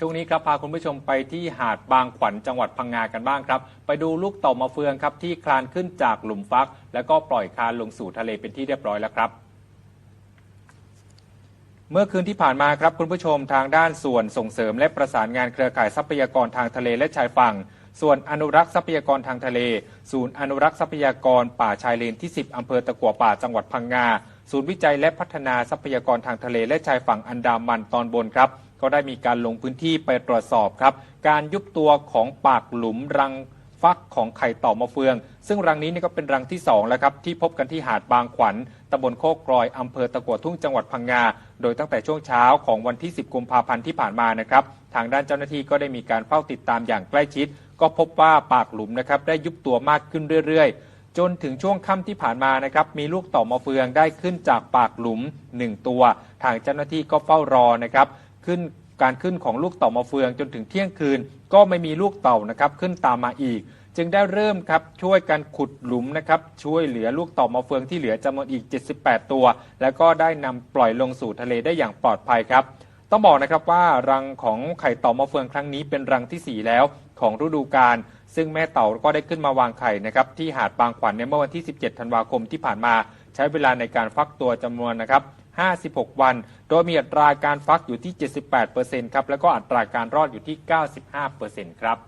ช่วงนี้ครับพาคุณผู้ชมไปที่หาดบางขวัญจังหวัดพังงากันบ้างครับ ไปดูลูกเต่ามาเฟืองครับที่คลานขึ้นจากหลุมฟัก แล้วก็ปล่อยคลานลงสู่ทะเลเป็นที่เรียบร้อยแล้วครับ เมื่อคืนที่ผ่านมาครับคุณผู้ชมทางด้านส่วนส่งเสริมและประสานงานเครือข่ายทรัพยากรทางทะเลและชายฝั่ง ส่วนอนุรักษ์ทรัพยากรทางทะเล ศูนย์อนุรักษ์ทรัพยากรป่าชายเลนที่ 10อำเภอตะกัวป่าจังหวัดพังงาศูนย์วิจัยและพัฒนาทรัพยากรทางทะเลและชายฝั่งอันดามันตอนบนครับ ก็ได้มีการลงพื้นที่ไปตรวจสอบครับ การยุบตัวของปากหลุมรังฟักของไข่ต่ามาเฟือง ซึ่งรังนี้นี่ก็เป็นรังที่สองแล้วครับที่พบกันที่หาดบางขวัญตำบลโคกกรอยอำเภอตะกัวทุ่งจังหวัดพังงา โดยตั้งแต่ช่วงเช้าของวันที่ 10 กุมภาพันธ์ที่ผ่านมานะครับ ทางด้านเจ้าหน้าที่ก็ได้มีการเฝ้าติดตามอย่างใกล้ชิด ก็พบว่าปากหลุมนะครับได้ยุบตัวมากขึ้นเรื่อยๆ จนถึงช่วงค่ำที่ผ่านมานะครับมีลูกต่ามาเฟืองได้ขึ้นจากปากหลุม 1 ตัว ทางเจ้าหน้าที่ก็เฝ้ารอนะครับ ขึ้นการขึ้นของลูกเต่ามาเฟืองจนถึงเที่ยงคืน ก็ไม่มีลูกเต่านะครับขึ้นตามมาอีก จึงได้เริ่มครับช่วยกันขุดหลุมนะครับช่วยเหลือลูกเต่ามาเฟืองที่เหลือจำนวนอีก 78 ตัว แล้วก็ได้นำปล่อยลงสู่ทะเลได้อย่างปลอดภัยครับ ต้องบอกนะครับว่ารังของไข่เต่ามาเฟืองครั้งนี้เป็นรังที่ 4 แล้วของฤดูกาลซึ่งแม่เต่าก็ได้ขึ้นมาวางไข่นะครับที่หาดบางขวัญในเมื่อวันที่ 17 ธันวาคมที่ผ่านมา ใช้เวลาในการฟักตัวจำนวนนะครับ 56 วัน โดยมีอัตราการฟักอยู่ที่ 78%ครับ แล้วก็อัตราการรอดอยู่ที่ 95%ครับ